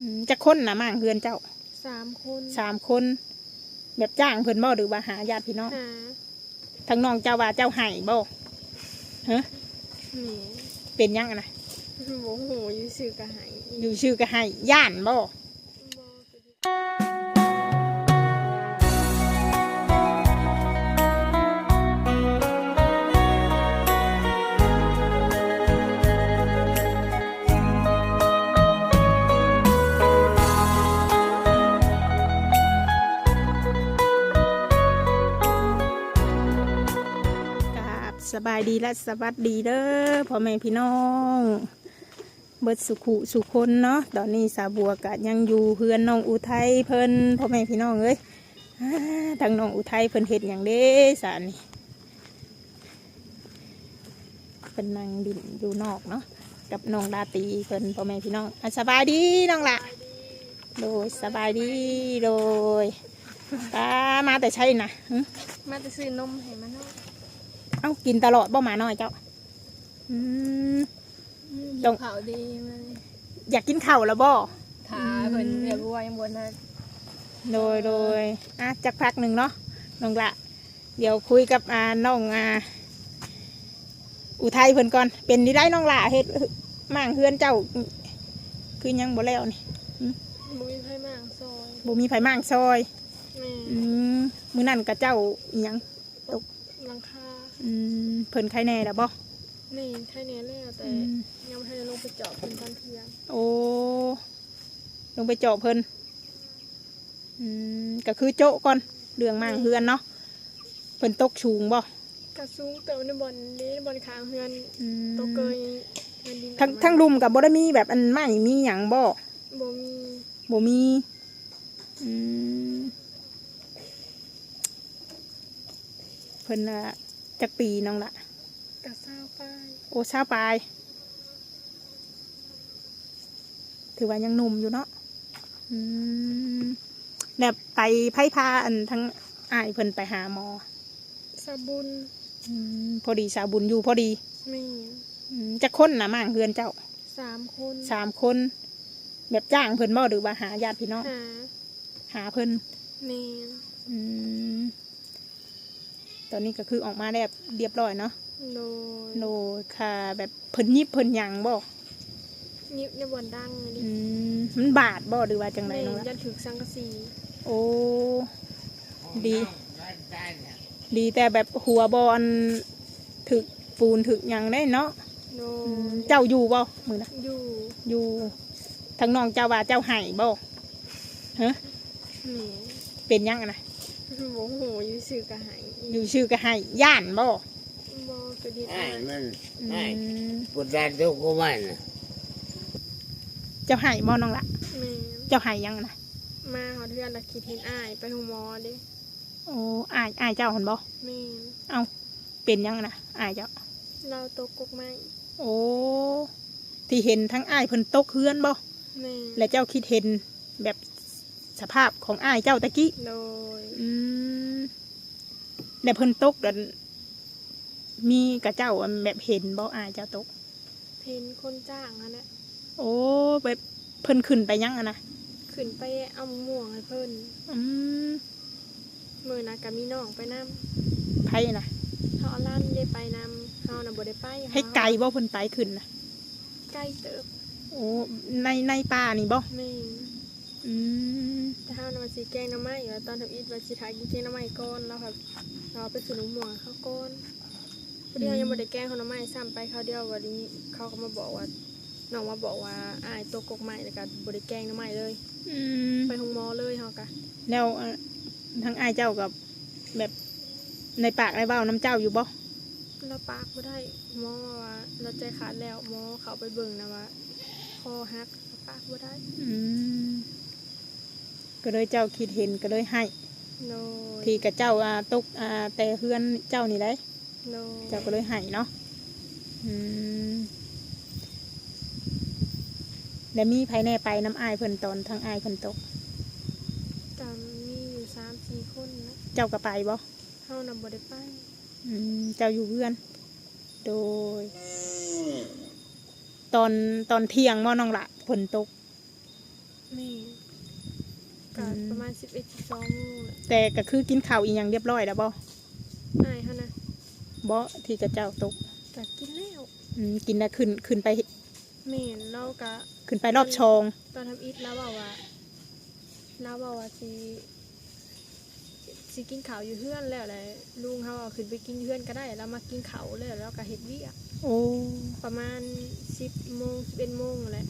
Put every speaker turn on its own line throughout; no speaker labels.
อืมจะคนนะมั่งเฮือนเจ้า
สามคน
สามคน แบบจ้างเพิ่นบ่หรือว่าหาญาติพี่น้อง
หา
ทั้งน้องเจ้าว่าเจ้าให้บ่ฮะ
แหม
เป็นยังอะนะ
โมโหอยู่สื่อกระหาย
อยู่ชื่อก็ให้ย่านบ่ สบายดีและสวัสดีเด้อพ่อแม่พี่น้อง เบิดสุขุสุคนเนาะตอนนี้สาบัวกะยังอยู่เพื่อนน้องอุทัยเพิ่นพ่อแม่พี่น้องเอ้ยทางน้องอุทัยเพิ่นเห็ดอย่างเด้สารนี่เป็นนางดินอยู่นอกเนาะกับน้องดาตีเพิ่นพ่อแม่พี่น้องอะสบายดีน้องละโดยสบายดีโดยตามาแต่ใช่นะ
มาจะซื้อนมให้มันเนาะ
อ้ากินตลอดบ่หมาน้อยเจ้าอืมต้อง
เขาดีมัน
อยากกินข้าวแล้วบ่
ถาเพิ่นเรียกว่ายังบนนั้น
โดยโดยอะจักพักหนึ่งเนาะน้องละ เดี๋ยวคุยกับอ่าน้องอ่าอุทัยเพิ่นก่อน เป็นนี่ได้น้องละเฮ็ดมั่างเฮือนเจ้า คือยังบ่แล้วนี่
บุ้ยไพ่มางซอย
บ่มีไผมั่างซอย
แม่
อืมมื้อนั้นกับเจ้าอิหยัง
หลังคา
อืมเพิ่นใครแน่ล่ะบ่
นี่แค่นี้แล้วแต่
อืม
ยังไม่ทันได้ลงไปเจาะเป็นตอนเที่ยง
โอ้ลงไปเจาะเพิ่นอืมก็คือโจะก่อนเรื่องมั่างเฮือนเนาะเพิ่นตกสูงบ่
กระซุ้งเติมในบอลนี้บอลค้างเฮือน
อืม
โตเกยเงินดิน
ทั้งทั้งรุมกับบ่ได้มีแบบอันไม่มีหยังบ่
บ่มี
บ่มีอืมเพิ่นน่ะ จักปีน้องละ
กระซ้าวป้าย
โอ้ชาปลายถือว่ายังหนุ่มอยู่เนาะอืมแบบไปไพ่พาอันทั้งอ้ายเพิ่นไปหาหมอ
สบุน
อืมพอดีสาวบุญอยู่พอดี
แม่
อืมจักคนนะมั่งเฮือนเจ้า
สามคน
สามคน แบบจ้างเพิ่นบ่หรือว่าหาญาติพี่น้อง
หา
หาเพิ่น
แม่
อืม ตอนนี้ก็คือออกมาได้แบบเรียบร้อยเนาะ
โดย
โนค่ะ แบบเพิ่นยิบเพิ่นหยังบ่
ยิบในบอลดังเลยดิ
อืมมันบาดบ่หรือว่าจังได
แม่
น้อง
ยั
ละ
นถึกสังกะสี
โอ้ ดี ดีแต่แบบหัวบอลถึกปูนถึกหยังได้เนาะ
โด
อืม
ย
เจ้าอยู่บ่มือนะ
อยู่
อยู่ทางน้องเจ้าว่าเจ้าไห้บ่ฮะ
แม่
เป็นหยังอะนะ
โมโหอยู่สื่อกระหาย
อยู่ชื่อก็ไห้ย่านบ่
บ่คือดี
ไอ้มัน
อื
ไอ้
ม
ปุตตาทุกข์มันน่ะ
เจ้าไห้บ่น้องละ
แม่
เจ้าไห้หยังอะนะ
มาหอเทือนละคิดเห็นอ้ายไปหงหมอเด้
โอ้อายอายเจ้าหันบ่
แม่
เอาเป็นยังนะอายเจ้า
เราตกกกไม้
โอ้ที่เห็นทั้งอายเพิ่นตกเฮือนบ่
แม่
และเจ้าคิดเห็นแบบ สภาพของอายเจ้าตะกี้
โดย
อืมและเพิ่นตกดัน มีกับเจ้าอันแบบเห็นบ่อายเจ้าตก
เพนคนจ้างอะนะ
โอ้แบบเพิ่นขึ้นไปยังอะนะ
ขึ้นไปเอามะม่วงให้เพิ่น
อืม
มือนะกับมีน้องไปนำ
ไผนะ
เฮาเอาลั่นได้ไปนำเฮาน่ะบ่ได้ไป
ให้ไกลบ่เพิ่นไปขึ้นนะ
ไกลเติบ
โอ้ในในป่านี่บ่
แม่
อืม
แต่เฮาน่ะว่าสิแกงหน้ำไม้แล้วตอนทำอิฐว่าสิทากินแกงหน้ำไม้ก่อนแล้วครับเราไปซื้อหนูม่วงเขาก่อนพอดีเฮายังบ่ได้แกงเขาหน้ำไม้ซ้ำไปเขาวเดียววันนี้เขาก็มาบอกว่าน้องมาบอกว่าอ้ายตกกกไม้แล้วก็บ่ได้แกงหน้ำไม้เลย
อืม
ไปหงหมอเลยเฮากะ
แล้วเอ่อทั้งอายเจ้ากับแบบในปากในเบ้าน้ำเจ้าอยู่บ่
เราปากบ่ได้หมอว่าเราใจขาดแล้วหมอเขาไปเบิ่งนะว่าคอหักปากบ่ได้
อืม ก็เลยเจ้าคิดเห็นก็เลยให้
โน
ทีกับเจ้าอ่าตกอ่าแต่เฮือนเจ้านี่ได้
โน
เจ้าก็เลยให้เนาะอืมแล้วมีภายในไปน้ำอายเพิ่นตอนทางอายเพิ่นตก
จำมีอยู่สามสี่คนนะ
เจ้าก็ไปบ่
เฮานำบ่ได้ไป
อืมเจ้าอยู่เพื่อน โดย ตอนตอนเที่ยงม่อน้องละฝนตก
แม่ ก็ประมาณ11 12โมงแหละ
แต่ก็คือกินข้าวอีหยังเรียบร้อยแล้วบ่
อ้ายเฮานะ
บ่ที่กระเจ้าตก
ก็กินแล้ว
อืมกินแล้วขึ้นขึ้นไป
แม่นเราก็
ขึ้นไปรอบชอง
ตอนทำอิฐแล้วบอกว่าเราบอกว่าสิสิกินข้าวอยู่เฮือนแล้วแหละลุงเขาเอาขึ้นไปกินเฮือนก็ได้แล้วมากินข้าวเลยแล้วก็เฮ็ดเวียก
โอ้
ประมาณสิบโมงสิบเอ็ดโมงแหละ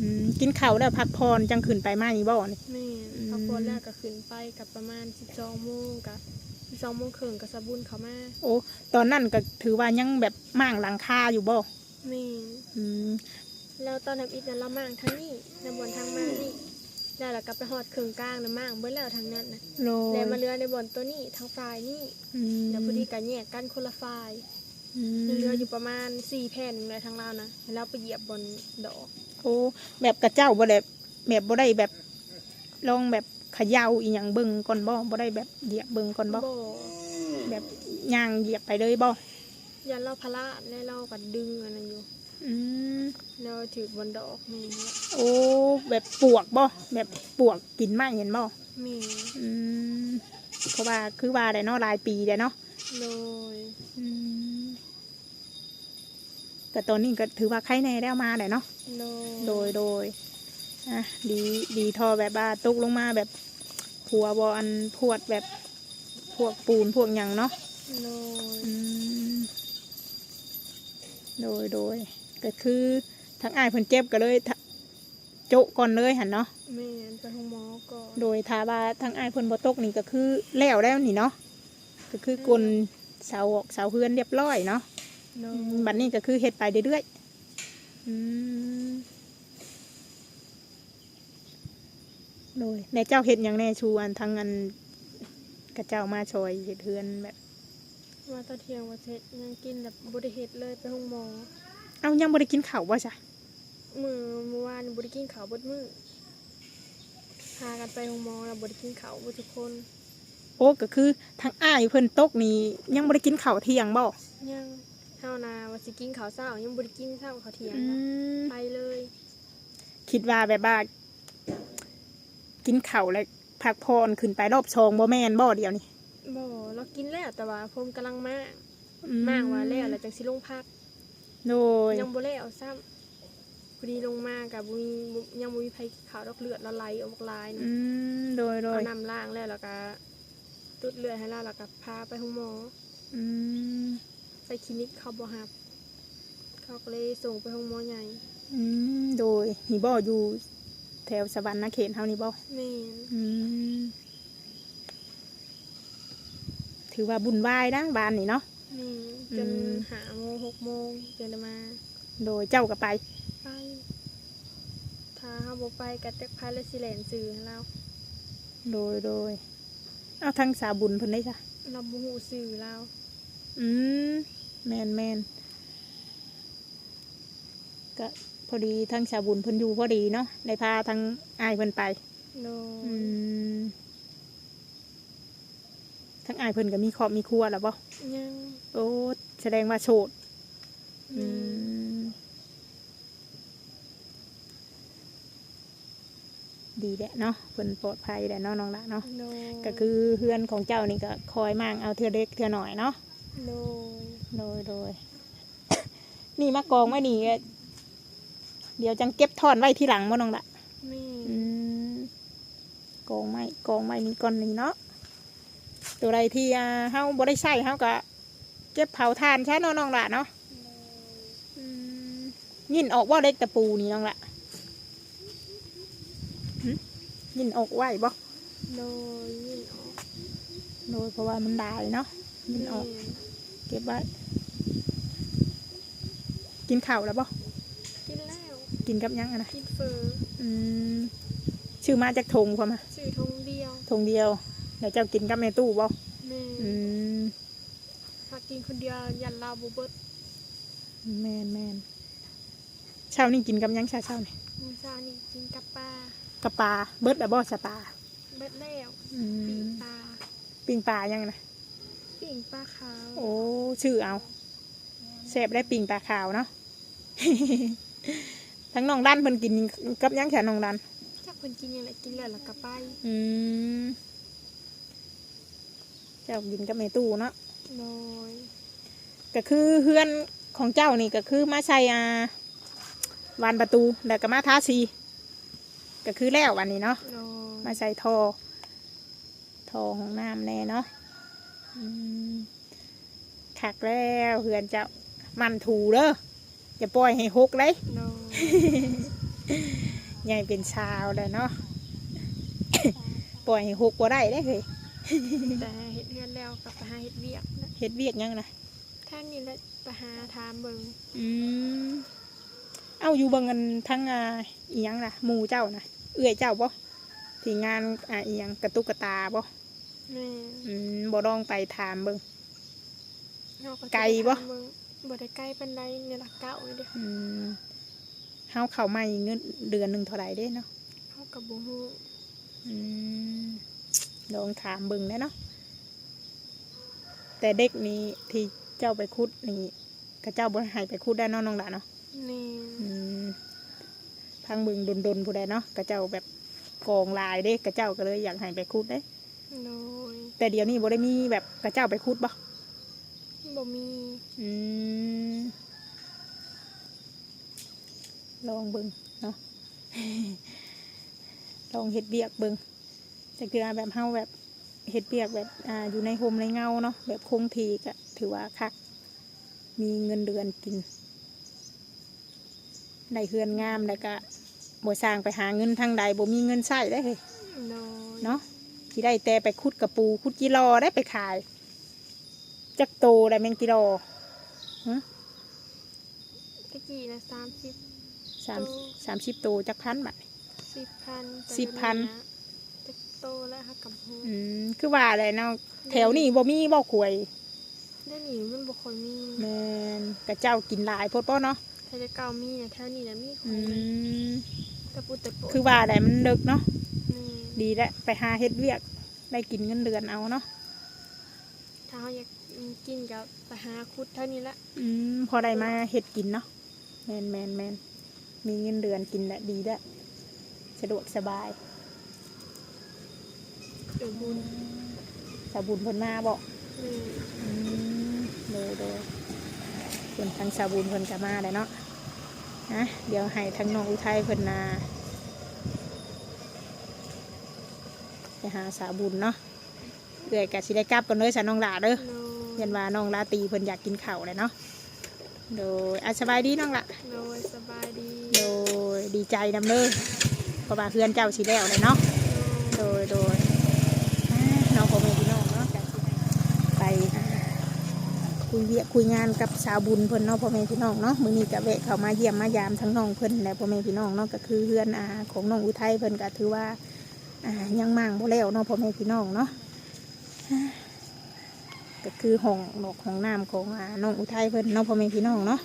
อืมกินข้าวแล้วพักผ่อนจังขึ้นไปมานี่บ่นี่
แม่
อืม
พอพอแรกก็ขึ้นไปกับประมาณสิบสองโมงกับสิบสองโมงครึ่งกับสะบุญเขามา
โอ้ตอนนั้นก็ถือว่ายังแบบม่างหลังคาอยู่บ่
แม่
อืม
แล้วตอนทำอิฐนั้นเรามั่งทั้งนี้ในบนทางมานี่แล้วเราก็ไปหอดครึ่งกลางนะมั่งเบิ้แล้วทางนั้นนะ
โล
แล้วมาเรือในบนตัวนี้ทางฝ่ายนี่
อืม
แล้วพอดีกันแยกกันคนละฝ่าย
อืม
เรืออยู่ประมาณสี่แผ่นเลยทางเรานะแล้วไปเหยียบบนดอก
โอ้แบบกระเจ้าบ่ได้แบบบ่ได้แบบลองแบบเขย่าอีหยังเบิ่งก่อนบ่บ่ได้แบบเหยียบเบิ่งก่อนบ่
โบ
แบบย่างเหยียบไปเลยบ่
ยันเราพละแล้วเราก็ดึงอันนั้นอยู่
อืม
แล้วถือบนดอกนี่ฮะ
โอ้แบบปวกบ่แบบปวกกินไม้เห็นบ่
มี
อืมเพราะว่าคือว่าได้เนาะหลายปีแล้วเนาะ
โดย
อืม แต่ตอนนี้ก็ถือว่าใครในได้มาแหละเนาะ
โดย
โดยโดยอะดีดีทอแบบว่าตกลงมาแบบหัวบออันพวดแบบพวกปูนพวกหยังเนาะ
โดย
อืมโดยโดยก็คือทั้งอ้ายเพิ่นเจ็บก็เลยทะโจะก่อนเลยหันเนาะ
แม่นไปห้องหมอก่อน
โดยทาว่าทั้งอ้ายเพิ่นบ่ตกนี่ก็คือแล้วแล้วนี่เนาะก็คือกลเสาออกเสาเฮือนเรียบร้อยเนาะ
โด
อื
ย
ม บัดนี้ก็คือเฮ็ดไปเรื่อยๆอืมโดยในเจ้าเฮ็ดหยังแน่ชูอันทั้งอันกระเจ้ามาชอยเฮ็ดเฮือนแบบ
ว่าตอนเที่ยงว่าเสร็จยังกินแบบบริเหตุเลยไปห้องหมอ
เอ้ายังบ่ได้กินข้าวบ่จ้ะ
มือเมื่อวานบริกินข้าวเบดมือพากันไปห้องหมอแล้วบริกินข้าวเบดทุกคน
โอ้ก็คือทั้งอ้ายเพิ่นตกนี่ยังบ่ได้กินข้าวเที่ยงบ่
ยัง เท่านาว่าสิกินข้าวเช้ายังบริกินเช้าข้าวเที่ยง
อื
นะ
ม
ไปเลย
คิดว่าแบบว่ากินข้าวแล้วพักผ่อนขึ้นไปรอบชองบ่แม่นบ่เดียวนี่
บ่เรากินแล้วแต่ว่าผมกำลังมาก
อื
มากว่าแล้วแล้วจังสิลงพัก
โดย
ยังบ่แล้วซ้ำพอดีลงมากับบุมีบ่ยังบุมีไผขาวดอกเลือดละไหลออกลาย
อืมโดยโด
เอา
ย
น้ำล้างแล้วแล้วก็ตุดเลือดให้เราแล้วก็พาไปห้องหมอ
อืม
ไปคลินิกเขาบ่ฮับ เขาก็เลยส่งไปห้องหมอใหญ่
อืมโดยนี่บ่อยู่แถวสวรรค์เขตเฮานี่บ่
แม่น
อืมถือว่าบุญวายนะบ้านนี่เนาะ
นี่จน
อืม
หาโมงหกโมงจนได้มา
โดยเจ้าก็ไป
ไป ถ้าเขาบ่ไปก็จักพายและสิแลนสื่อให้เรา
โดยโดยเอาทางสาบุญเพิ่นได้จ้ะ
เราบ่ฮู้สื่อเรา
อืม แมนแมนก็พอดีทางสาบุญเพิ่นอยู่พอดีเนาะได้พาทางอ้ายเพิ่นไป
โด
อื
ย
มทางอ้ายเพิ่นก็มีครอบมีครัวแล้วบ่
ยัง
โอ้แสดงว่าโสดอืมดีแหละเนาะเพิ่นปลอดภัยแหละเนาะน้องละเนาะ
โดย
ก็คือเพื่อนของเจ้านี่ก็คอยมั่งเอาเทือเล็กเทือหน่อยเนาะ
โดย
โดยโดยนี่มากองไว้นี่ก็เดี๋ยวจังเก็บทอนไว้ที่หลังบ่น้องละ
แม่
อืมกองไม้กองไม้นี่ก่อนนี่เนาะตัวใดที่อ่าเฮาบ่ได้ใช้เฮาก็เก็บเผาทานใช่เนาะน้องละเนาะอืมยินออกว่าเล็กตะปูนี่น้องละหึยินออกไหวบ่
โดยยินออก
โดยเพราะว่ามันได้เนาะยินออก
แม่
เก็บไว้ กินข้าวแล้วบ่
กินแล้ว
กินกับหยังอะนะ
กินเฟอ
อืมชื่อมาจากทงพอมา
สื่อทงเดียว
ทงเดียวเดี๋ยวเจ้ากินกับแม่ตู้บ่
แม่
อืม
ถ้ากินคนเดียวยันลาบุเบิด
แมนแมนเช้านี่กินกับหยังเช้าเช้านี่
มูซานี่กินกับปลา
กับปลาเบิดแบบบ่สปลา
เบิดแล้ว
อื
ปิ่ง
ม
ปลา
ปิ้งปลายังนะ
ปิ่งปลาขาว
โอ้ชื่อเอาแซ่บได้ปิ้งปลาขาวเนาะ ทั้งน้องดันเพิ่นกินกับหยังแค่น้องดัน
จักเพิ่นกินหยังไงกินแล้วแล้วก็ไป
อืมเจ้ากินกับแม่ตู้เนาะ
โดย
ก็คือเฮือนของเจ้านี่ก็คือมาใส่อ่าวานประตูแล้วก็มาทาสีก็คือแล้ววันนี้เนาะ
โดย
มาใส่ทอทอของน้ำแน่เนาะ อืมขักแล้วเฮือนเจ้ามันถูเด้ออย่าปล่อยให้หกเลย
โดย
ใหญ่เป็นชาวเลยเนาะปล่อยให้หกบ่ได้ได้อเฮ้ย
แต่เฮ็ดเฮือนแล้วก็ไปหาเฮ็ดเวียกนะ
เฮ็ดเวียกหยังนะ
ท่านนี่แหละไปหาถามเบิ่ง
อืมเอาอยู่เบิ่งกันทั้งอ่าอีหยังนะหมู่เจ้านะเอื้อยเจ้าบ่ที่งานอ่าอีหยังกระตุกกระตาบ่
แม่
อืมบ่ลองไปถามเบิ่ง
เฮาก็สิ
ไกลบ่
ถามเบิ่งบ่ได้ไกลปานใดเนี่ยละเก้านี่เด้อ
อืมเฮาเข้ามาอีกเงินเดือนหนึงเท่าไหร่เด้เนาะ
เฮาก็บ่ฮู้
อืมลองถามเบิ่งได้เนาะแต่เด็กนี้ที่เจ้าไปคุดนี่ก็เจ้าบ่ให้ไปคุดได้เนาะน้องหลานเนาะ
แม่
อืมพังเบิ่งดนๆผู้ใดเนาะก็เจ้าแบบกองลายเด้ก็เจ้าก็เลยอยากให้ไปคุดเด้
โดย
แต่เดี๋ยวนี้บ่ได้มีแบบกระเจ้าไปคุดบ่
บ่มี
อืมลองเบิ่งเนาะ ลองเฮ็ดเบียกเบิ่งจะคือแบบเฮาแบบเฮ็ดเบียกแบบอ่าอยู่ในโฮมในเงาเนาะแบบคงทีก็ถือว่าคัก มีเงินเดือนกินได้เฮือนงามแล้วก็บ่สร้างไปหาเงินทางใดบ่มีเงินใช้ได้เลย
โดย
เนาะ ที่ได้แต่ไปคุดกระปูคุดกิโลได้ไปขาย จักโตได้แมงกิโล
ตะกี้นะ30
สาม
โต
สามสิบโตจักพันบาท
10,000แต่
สิบพัน
เดี๋ยวนี้นะจะโตแล้วค่ะกับฮู้
อืมคือว่าอะไรเนาะแถวนี้บ่มีบ่ขวย
เดี๋ยวนี้มันบ่ค่อยมี
แมนกระเจ้ากินหลายโพดป้เนาะ
ถ้าจะเก่ามีนะแถวนี้นะมีค
อื
น
ม
ตะปูตะโป
คือว่าอะไรมันเลิกเนาะ
นี่
ดีแล้วไปหาเฮ็ดเวียก ได้กินเงินเดือนเอาเนาะ
ถ้าเขาอยากกินกับไปหาคุดเท่านี้ละ
อืมพอได้มาเฮ็ดกินเนาะแมนแมนแมนมีเงินเดือนกินแหละดีแล้วสะดวกสบาย
เดี๋ยวบุญ
สาบุญเพิ่นมาบอก
นี่
อืมโดยโดยเพิ่นทางสาบุญเพิ่นก็มาเลยเนาะนะเดี๋ยวให้ทางน้องอุทัยเพิ่นนา ไปหาสาบุญเนาะเอื่อยกะสิได้กลับกันเลยสาน้องหลาเด้อ
โน
ยันว่าน้องลาตรีเพิ่นอยากกินข้าวเลยเนาะโดยอาสบายดีน้องละ
โดยสบายดี
โดยดีใจนำเลยเพราะว่าเพื่อนเจ้าสิแล้วเลยเนาะโดยโดยอ่าน้องพ่อแม่พี่น้องเนาะจากที่ไปอ่าคุยเวียกคุยงานกับสาวบุญเพิ่นเนาะพ่อแม่พี่น้องเนาะมื้อนี้ก็แวะเข้ามาเยี่ยมมายามทั้งน้องเพิ่นและพ่อแม่พี่น้องเนาะก็คือเพื่อนอาของน้องอุทัยเพิ่นก็ถือว่า อ่ายังมั่งบ่แล้วเนาะพ่อแม่พี่น้องเนาะก็คือห้องนอกห้องน้ำของน้องอุทัยเพิ่นเนาะพ่อแม่พี่น้องเนาะ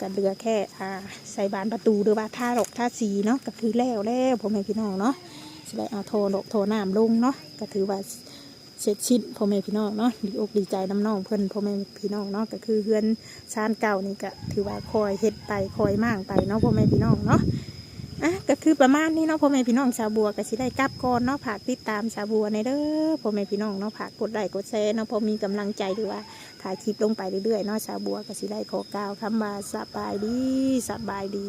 ก็เหลือแค่อ่าใส่บานประตูหรือว่าท่าหลกท่าสีเนาะก็คือแล้วแล้วพ่อแม่พี่น้องเนาะสิได้เอาโทรดอกโทรน้ำลงเนาะก็ถือว่าเสร็จชิ้นพ่อแม่พี่น้องเนาะดีอกดีใจน้ำน้องเพื่อนพ่อแม่พี่น้องเนาะก็คือเพื่อนชานเก่านี่ก็ถือว่าคอยเฮ็ดไปคอยมั่างไปเนาะพ่อแม่พี่น้องเนาะ อะก็คือประมาณนี้เนาะพ่อแม่พี่น้องชาวบัวก็สิได้กลับก่อนเนาะผักติดตามชาวบัวในเด้อพ่อแม่พี่น้องเนาะผักกดไลค์กดแชร์เนาะพอมีกำลังใจหรือว่าถ่ายคลิปลงไปเรื่อยๆเนาะชาวบัวก็สิได้ขอกล่าวคำว่าสบายดีสบายดี